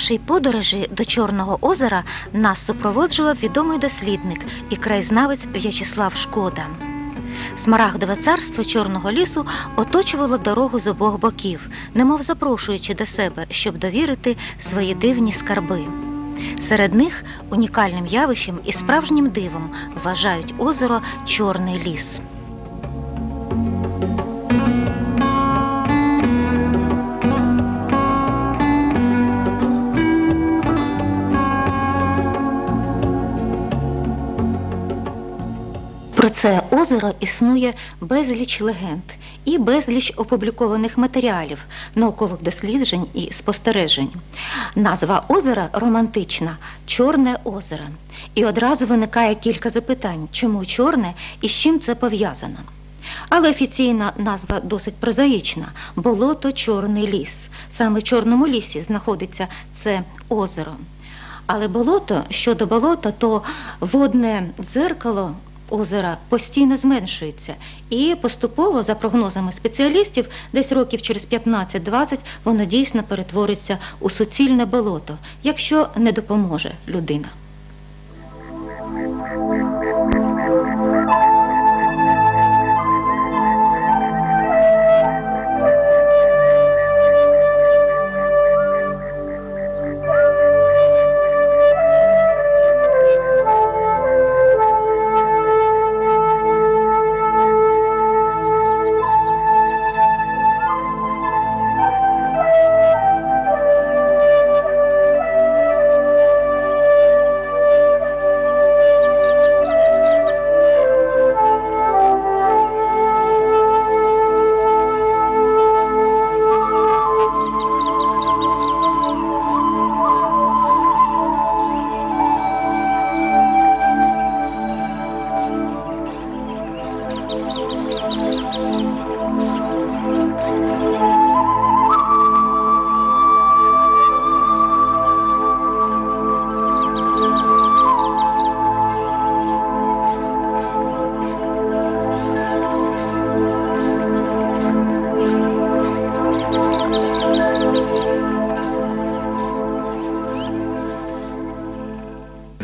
нашій подорожі до Чорного озера нас супроводжував відомий дослідник і краєзнавець В'ячеслав Шкода. Смарагдове царство Чорного лісу оточувало дорогу з обох боків, немов запрошуючи до себе, щоб довірити свої дивні скарби. Серед них унікальним явищем і справжнім дивом вважають озеро Чорний ліс. Це озеро існує безліч легенд і безліч опублікованих матеріалів, наукових досліджень і спостережень. Назва озера романтична Чорне озеро. І одразу виникає кілька запитань, чому чорне і з чим це пов'язано. Але офіційна назва досить прозаїчна болото Чорний ліс. Саме в Чорному лісі знаходиться це озеро. Але болото щодо болота, то водне дзеркало озера постійно зменшується. І поступово, за прогнозами спеціалістів, десь років через 15-20 воно дійсно перетвориться у суцільне болото, якщо не допоможе людина.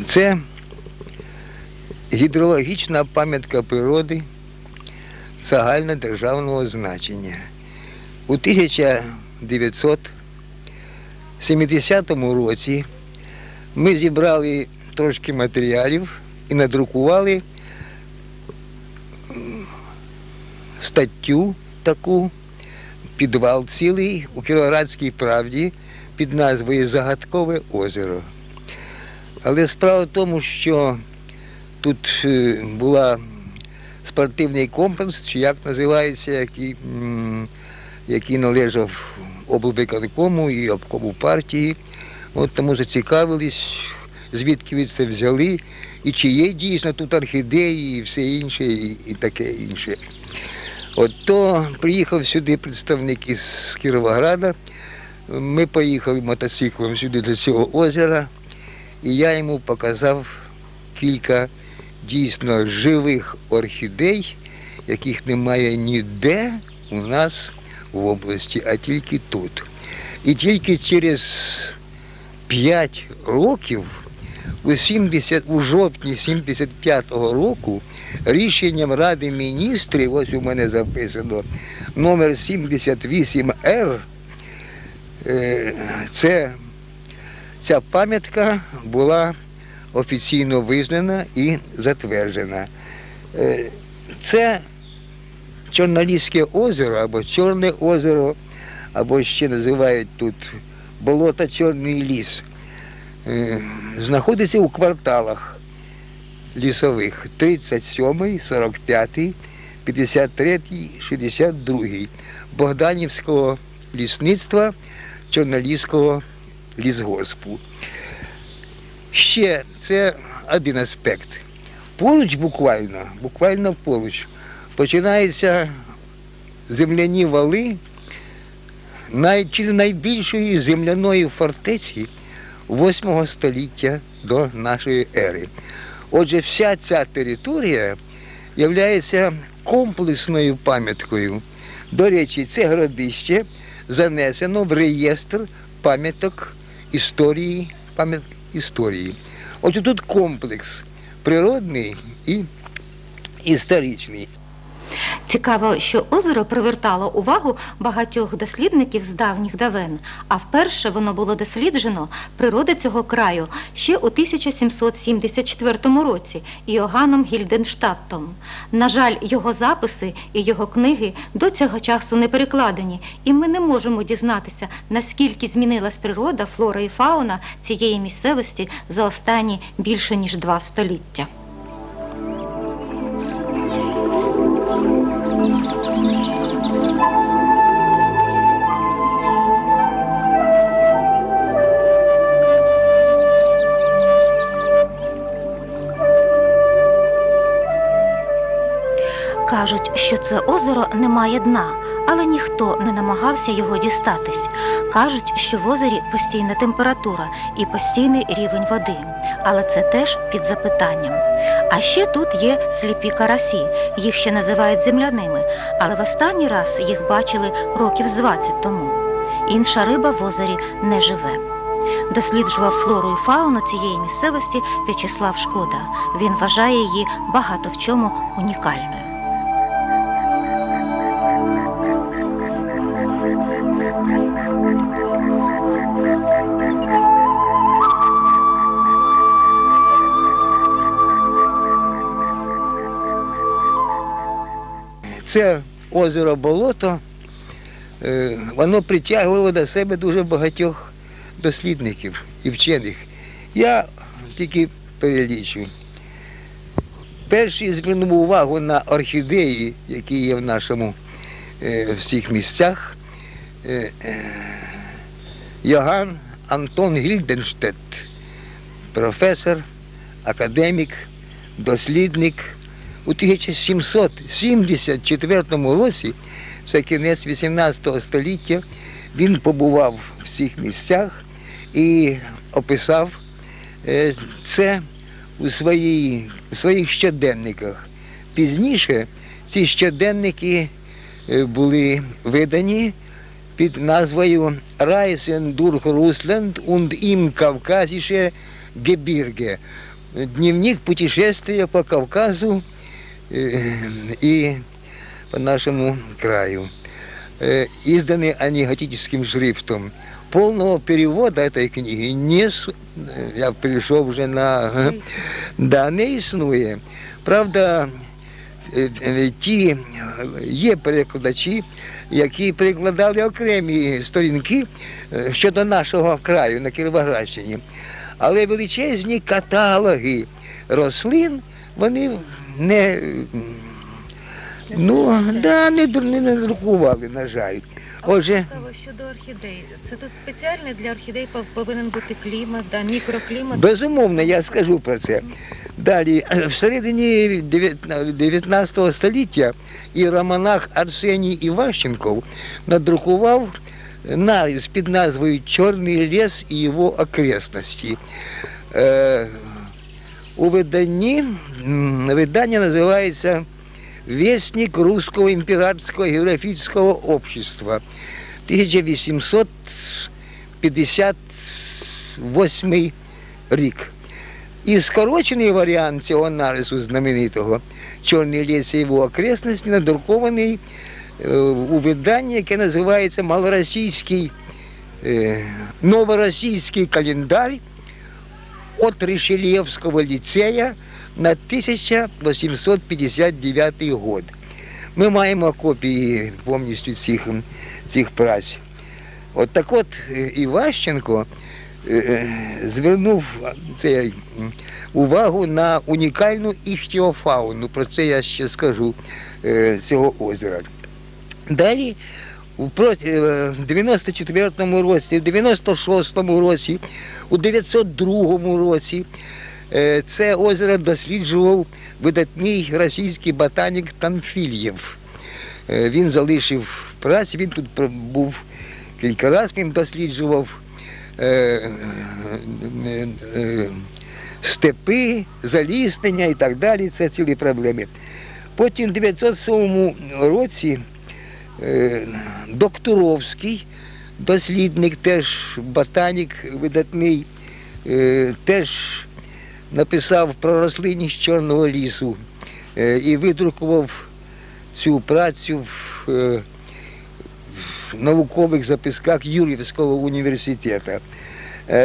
Це гідрологічна пам'ятка природи загальнодержавного значення. У 1970 році ми зібрали трошки матеріалів і надрукували статтю таку, підвал цілий у Кіровоградській правді під назвою Загадкове озеро. Але справа в тому, що тут е, була спортивний комплекс, чи як називається, який, який належав облвиконкому і обкому партії. От тому зацікавились, звідки ви це взяли, і чи є дійсно тут орхідеї і все інше, і, і таке інше. От то приїхав сюди представник із Кіровограда. Ми поїхали мотоциклом сюди до цього озера. І я йому показав кілька дійсно живих орхідей, яких немає ніде у нас в області, а тільки тут. І тільки через 5 років, у, 70, у жовтні 75-го року, рішенням Ради міністрів, ось у мене записано, номер 78Р, е, це ця пам'ятка була офіційно визнана і затверджена. Е, Це Чорноліське озеро або Чорне озеро, або ще називають тут болото Чорний ліс. Е, Знаходиться у кварталах лісових 37, 45, 53, 62 Богданівського лісництва Чорноліського лісгоспу. Ще це один аспект. Поруч буквально, буквально поруч, починаються земляні вали най, чи найбільшої земляної фортеці 8 століття до нашої ери. Отже, вся ця територія є комплексною пам'яткою. До речі, це городище занесено в реєстр пам'яток історії, пам'ят історії. Отже, тут комплекс природний і історичний. Цікаво, що озеро привертало увагу багатьох дослідників з давніх давен, а вперше воно було досліджено природи цього краю ще у 1774 році Іоганном Гільденштадтом. На жаль, його записи і його книги до цього часу не перекладені, і ми не можемо дізнатися, наскільки змінилась природа, флора і фауна цієї місцевості за останні більше ніж два століття. Кажуть, що це озеро не має дна, але ніхто не намагався його дістатись. Кажуть, що в озері постійна температура і постійний рівень води, але це теж під запитанням. А ще тут є сліпі карасі, їх ще називають земляними, але в останній раз їх бачили років з 20 тому. Інша риба в озері не живе. Досліджував флору і фауну цієї місцевості В'ячеслав Шкода. Він вважає її багато в чому унікальною. Це озеро болото, е, воно притягувало до себе дуже багатьох дослідників і вчених. Я тільки перелічу. Перший звернув увагу на орхідеї, які є в нашому е, всіх місцях. Е, Йоган Антон Гільденштедт, професор, академік, дослідник. У 1774 році, це кінець 18 століття, він побував в всіх місцях і описав е, це у, своїй, у своїх щоденниках. Пізніше ці щоденники е, були видані під назвою Reisen durch Russland und im Kaukasische Gebirge. Дневник путешествия по Кавказу и по нашему краю. Э, Изданы они готическим шрифтом. Полного перевода этой книги не с- э, я перейшов вже на да, не існує. Правда, е, е, ті е, є перекладачі, які перекладали окремі сторінки е, щодо нашого краю на Кіровоградщині. Але величезні каталоги рослин вони не, ну, да, не, не надрукували, на жаль. Отже, щодо орхідей. Це тут спеціальний для орхідей повинен бути клімат, да, мікроклімат. Безумовно, я скажу про це. Далі, е, всередині 19 століття іеромонах Арсеній Іващенков надрукував нарис під назвою Чорний ліс і його окрестності. У виданні видання називається Вестник Русского императорского географического общества 1858 рік. І скорочений варіант цього нарису знаменитого Чорний ліс і його окресності надрукований е, у виданні, яке називається Малоросійський е, Новоросійський календар от Ришельєвського ліцея на 1859 год. Ми маємо копії повністю цих, цих праць. От так от е, Іващенко е, е, звернув цей, увагу на унікальну іхтіофауну. Про це я ще скажу е, цього озера. Далі е, в 94-му році, в 96-му році, у 902 році е, це озеро досліджував видатний російський ботанік Танфільєв. Е, Він залишив працю, він тут був кілька разів, він досліджував е, степи, заліснення і так далі. Це цілі проблеми. Потім в 907 році Докторовський дослідник, теж ботанік видатний, е, теж написав про рослинність Чорного лісу е, і видрукував цю працю в, е, наукових записках Юрівського університету.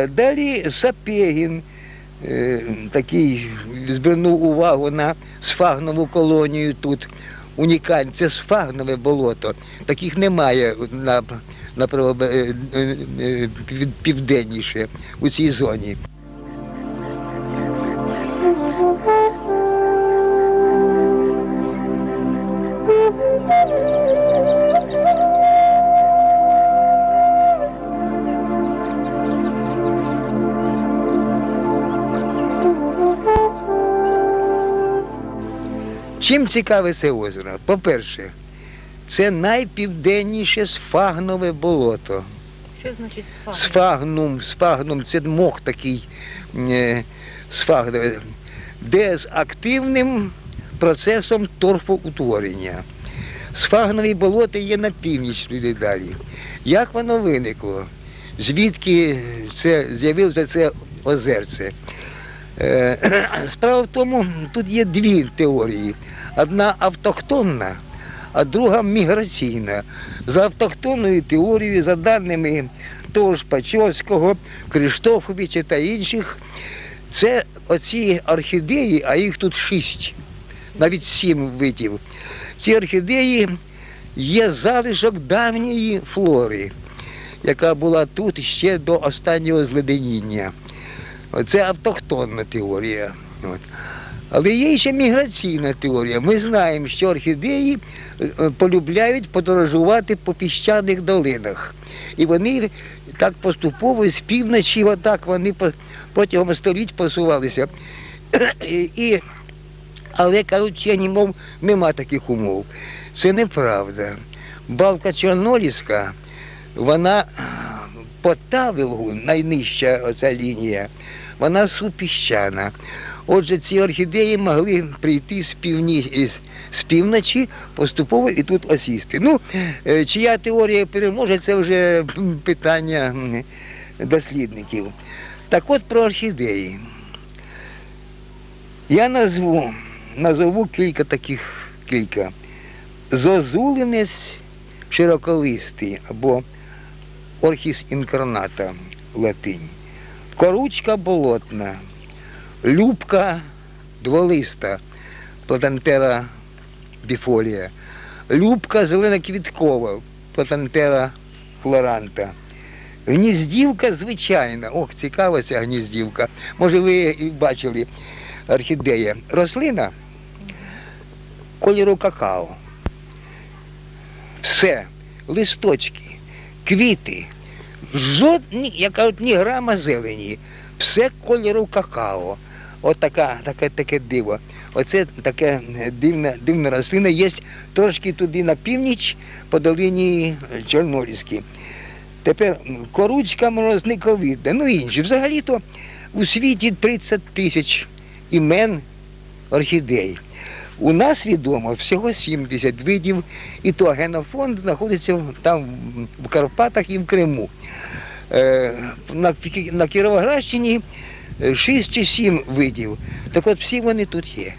Далі Сапегін, такий звернув увагу на сфагнову колонію тут. Унікальне, це сфагнове болото. Таких немає на, на е, е, е, південніше у цій зоні. Чим цікаве це озеро? По-перше, це найпівденніше сфагнове болото. Що значить Сфагнум, сфагнум це мох такий е, сфагновий, де з активним процесом торфоутворення. Сфагнові болота є на північ туди далі. Як воно виникло? Звідки це з'явилося це озерце? Е, Справа в тому, тут є дві теорії. Одна автохтонна, а друга міграційна. За автохтонною теорією, за даними того ж Пачовського, Криштофовича та інших, це оці орхідеї, а їх тут шість, навіть сім видів. Ці орхідеї є залишок давньої флори, яка була тут ще до останнього зледеніння. Це автохтонна теорія. От. Але є ще міграційна теорія. Ми знаємо, що орхідеї е, е, полюбляють подорожувати по піщаних долинах. І вони так поступово з півночі, отак вони протягом століть посувалися. І, і, але кажуть, вчені, мов нема таких умов. Це неправда. Балка Чорноліська, вона по Тавилгу, найнижча оця лінія, вона супіщана. Отже, ці орхідеї могли прийти з, півні... з півночі поступово і тут осісти. Ну, е, чия теорія переможе, це вже питання дослідників. Так от про орхідеї. Я назву, назову кілька таких кілька. Зозулинець широколистий або орхіс інкарната латинь. Коручка болотна, любка дволиста, платантера біфолія, любка зеленоквіткова, платантера хлоранта. Гніздівка звичайна. Ох, цікава ця гніздівка. Може, ви і бачили орхідея. Рослина кольору какао. Все, листочки, квіти, жодні, як кажуть, ні грама зелені. Все кольору какао. От така, таке, таке диво. Оце таке е, дивна, дивна рослина. Є трошки туди на північ по долині е, Чорноліській. Тепер коручка морозниковидна, ну інші. Взагалі-то у світі 30 тисяч імен орхідей. У нас відомо всього 70 видів, і то генофонд знаходиться там в Карпатах і в Криму. Е, на, Кіровоградщині 6 чи 7 видів. Так от всі вони тут є.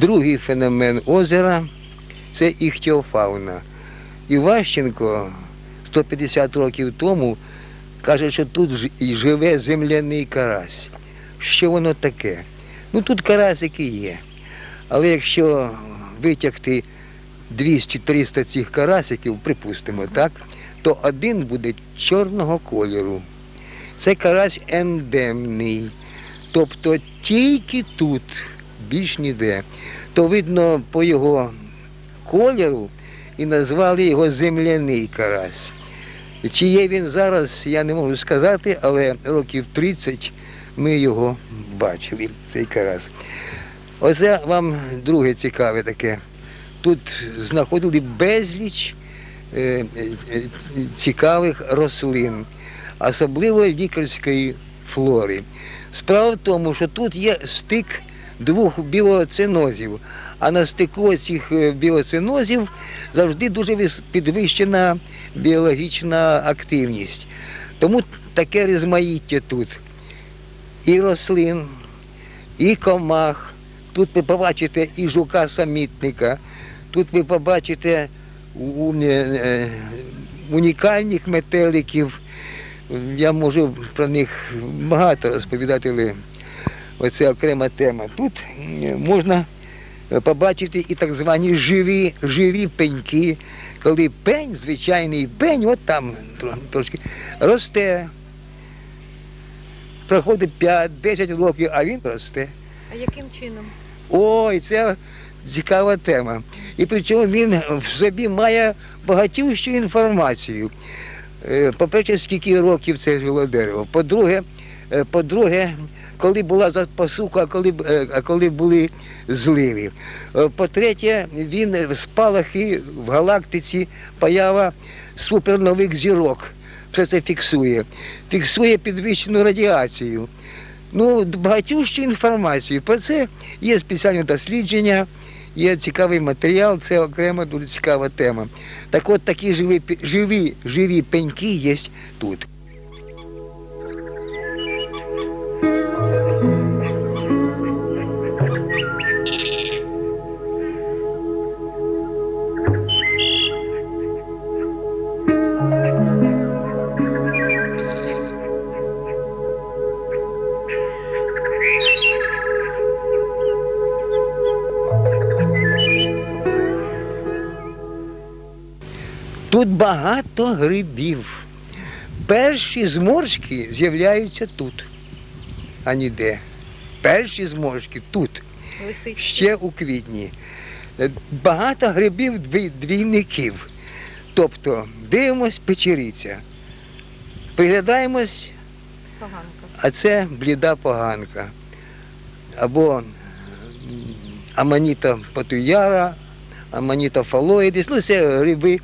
Другий феномен озера це іхтіофауна. Іващенко 150 років тому каже, що тут живе земляний карась. Що воно таке? Ну тут карасики є. Але якщо витягти 200-300 цих карасиків, припустимо, так, то один буде чорного кольору. Це карась ендемний. Тобто тільки тут, більш ніде. То видно по його кольору і назвали його земляний карась. Чи є він зараз, я не можу сказати, але років 30 ми його бачили, цей карась. Оце вам друге цікаве таке. Тут знаходили безліч е, е, цікавих рослин, особливо лікарської флори. Справа в тому, що тут є стик двох біоцинозів, а на стику цих біоцинозів завжди дуже підвищена біологічна активність. Тому таке різмаїття тут. І рослин, і комах. Тут ви побачите і жука-самітника, тут ви побачите е, е, унікальних метеликів. Я можу про них багато розповідати, оце окрема тема. Тут можна побачити і так звані живі, живі пеньки, коли пень, звичайний пень, от там трошки росте. Проходить 5-10 років, а він росте. А яким чином? Ой, це цікава тема. І причому він в собі має багатющу інформацію. Е, По-перше, скільки років це жило дерево. По-друге, е, по-друге, коли була за- посуха, а коли, е, а коли були зливи. Е, По-третє, він е, спалахи в галактиці, поява супернових зірок. Все це фіксує. Фіксує підвищену радіацію. Ну, багатющу інформацію. Про це є спеціальні дослідження, є цікавий матеріал, це окрема дуже цікава тема. Так от такі живі, живі, живі пеньки є тут. Багато грибів. Перші зморшки з'являються тут, а ніде. Перші зморшки тут, ще у квітні. Багато грибів двійників. Тобто дивимось печериця, приглядаємось, Поганка. а це бліда поганка. Або аманіта патуяра, аманіта фалоїдис, ну це гриби,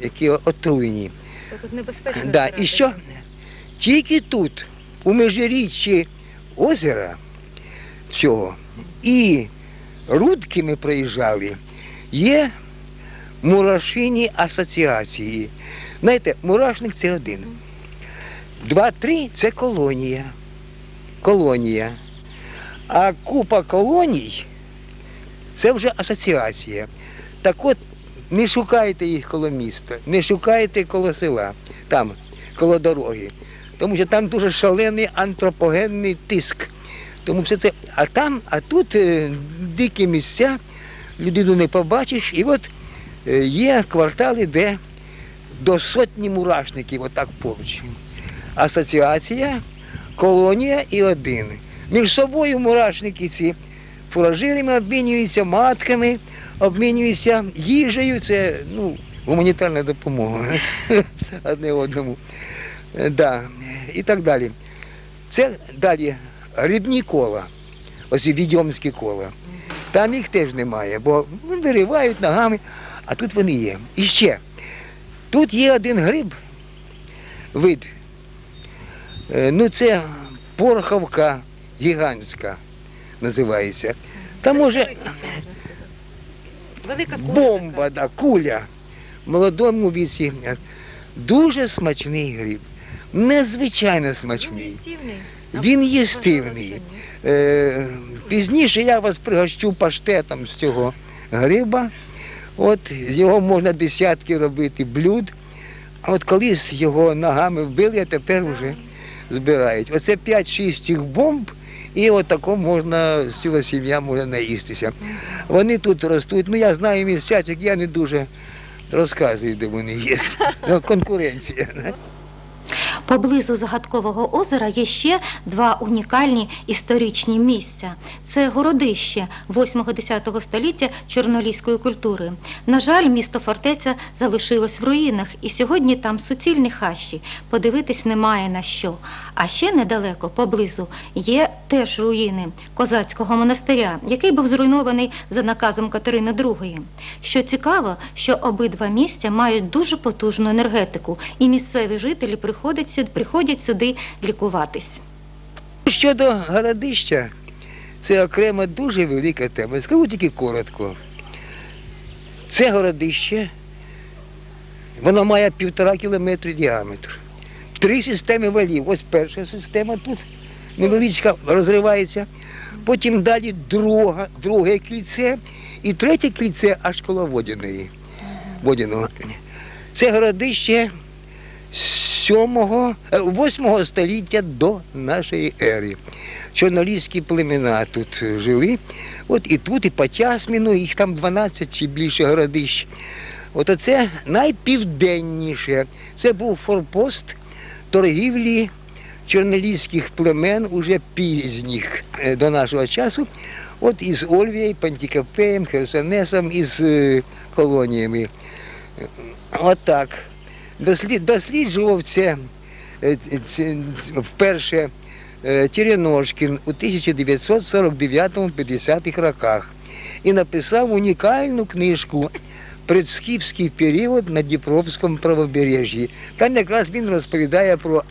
які отруєні. Тут небезпечно. Да, і що? Тільки тут, у межиріччі озера цього, і рудки ми проїжджали, є мурашині асоціації. Знаєте, мурашник це один. Два-три це колонія. Колонія. А купа колоній це вже асоціація. Так от, не шукайте їх коло міста, не шукайте коло села, там, коло дороги. Тому що там дуже шалений антропогенний тиск. Тому все це. А там, а тут е, дикі місця, людину не побачиш, і от е, є квартали, де до сотні мурашників, отак поруч. Асоціація, колонія і один. Між собою мурашники ці фуражирами обмінюються, матками, обмінюються їжею, це ну, гуманітарна допомога одне одному. Да. І так далі. Це далі грибні кола, ось відьомські кола. Там їх теж немає, бо виривають ногами, а тут вони є. І ще, тут є один гриб, вид. Е, Ну, це пороховка гігантська називається. Та може Велика, куля бомба, така. да, куля в молодому віці. Дуже смачний гриб. Незвичайно смачний. Він їстивний. Е, пізніше я вас пригощу паштетом з цього гриба. От з його можна десятки робити блюд. А от колись його ногами вбили, а тепер вже збирають. Оце 5-6 цих бомб, і отако можна, ціла сім'я може наїстися. Вони тут ростуть. Ну я знаю місцячок, я не дуже розказую, де вони є. Ну, Конкуренція. Поблизу загадкового озера є ще два унікальні історичні місця. Це городище 8-10 століття чорноліської культури. На жаль, місто фортеця залишилось в руїнах, і сьогодні там суцільні хащі. Подивитись немає на що. А ще недалеко, поблизу, є теж руїни козацького монастиря, який був зруйнований за наказом Катерини II. Що цікаво, що обидва місця мають дуже потужну енергетику, і місцеві жителі приходять сюди, приходять сюди лікуватись. Щодо городища, це окрема дуже велика тема. Скажу тільки коротко. Це городище, воно має півтора кілометри діаметр. Три системи валів. Ось перша система тут невеличка розривається. Потім далі друга, друге кільце і третє кільце аж коло водяної. Водяного. Це городище 7, 8 століття до нашої ери. Чорноліські племена тут е, жили. От і тут, і по Тясміну, їх там 12 чи більше городищ. От оце найпівденніше. Це був форпост торгівлі чорноліських племен уже пізніх е, до нашого часу. От із Ольвією, Пантікапеєм, Херсонесом, із е, колоніями. Е, Отак. Дослід, досліджував це, е, ц- ц- вперше е, Тіряношкін у 1949-50-х роках і написав унікальну книжку Предскіфський період на Дніпровському правобережжі. Там якраз він розповідає про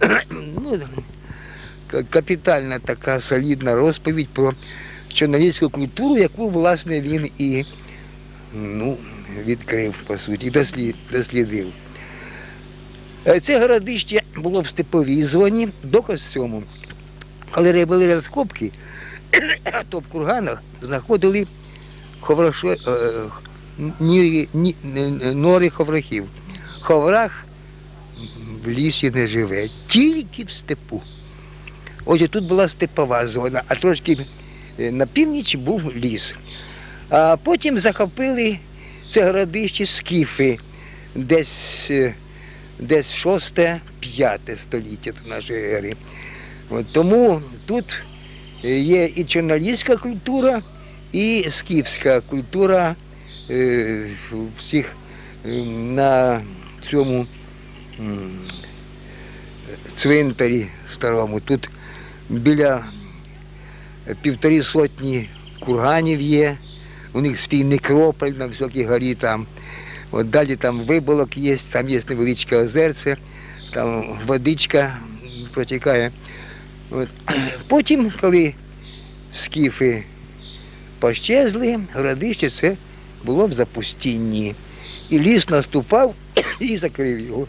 ну, капітальна така солідна розповідь про чорноліську культуру, яку, власне, він і ну, відкрив, по суті, дослід, дослідив. Е, Це городище було в степовій зоні до костюму. Коли робили розкопки, то в курганах знаходили ховрашо, е, ні, ні, нори ховрахів. Ховрах в лісі не живе, тільки в степу. Отже, тут була степова зона, а трошки е, на північ був ліс. А потім захопили це городище скіфи, десь, е, десь 6-5 століття до нашої ери. От, тому тут є і чорноліська культура, і скіфська культура е, всіх е, на цьому цвинтарі старому. Тут біля півтори сотні курганів є, у них свій некрополь на високій горі там. От далі там виболок є, там є невеличке озерце, там водичка протікає. От. Потім, коли скіфи пощезли, городище це було в запустінні. І ліс наступав і закрив його.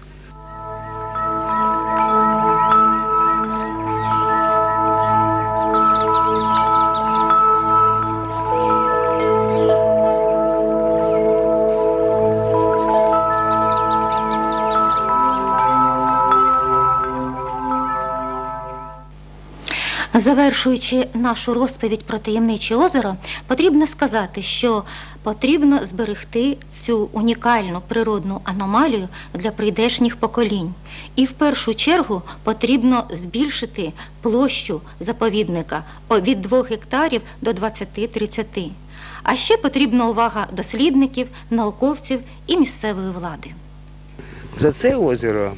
Завершуючи нашу розповідь про таємниче озеро, потрібно сказати, що потрібно зберегти цю унікальну природну аномалію для прийдешніх поколінь. І в першу чергу потрібно збільшити площу заповідника від 2 гектарів до 20-30. А ще потрібна увага дослідників, науковців і місцевої влади. За це озеро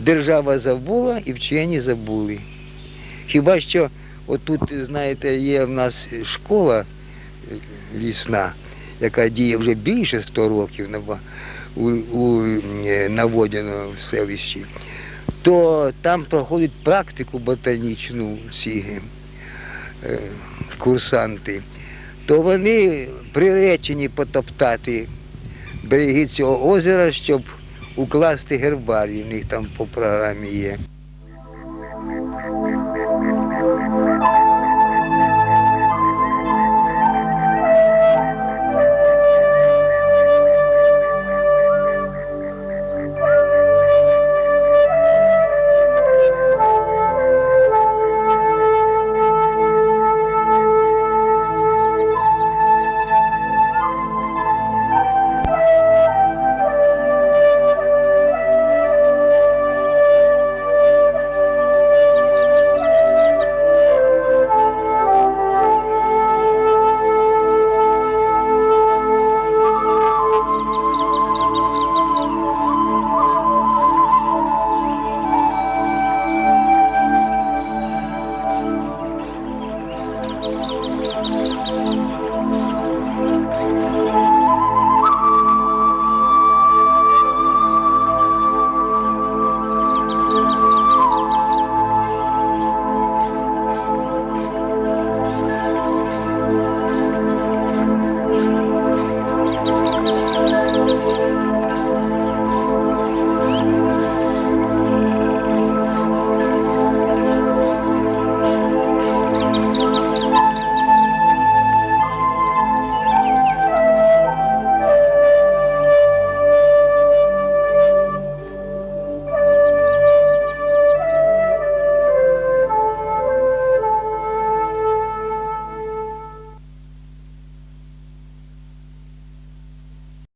держава забула і вчені забули. Хіба що отут, знаєте, є в нас школа лісна, яка діє вже більше 100 років на, у, у, е, на Водяно в селищі, то там проходять практику ботанічну всі е, курсанти, то вони приречені потоптати береги цього озера, щоб укласти гербарій, в них там по програмі є. Thank you. Thank you.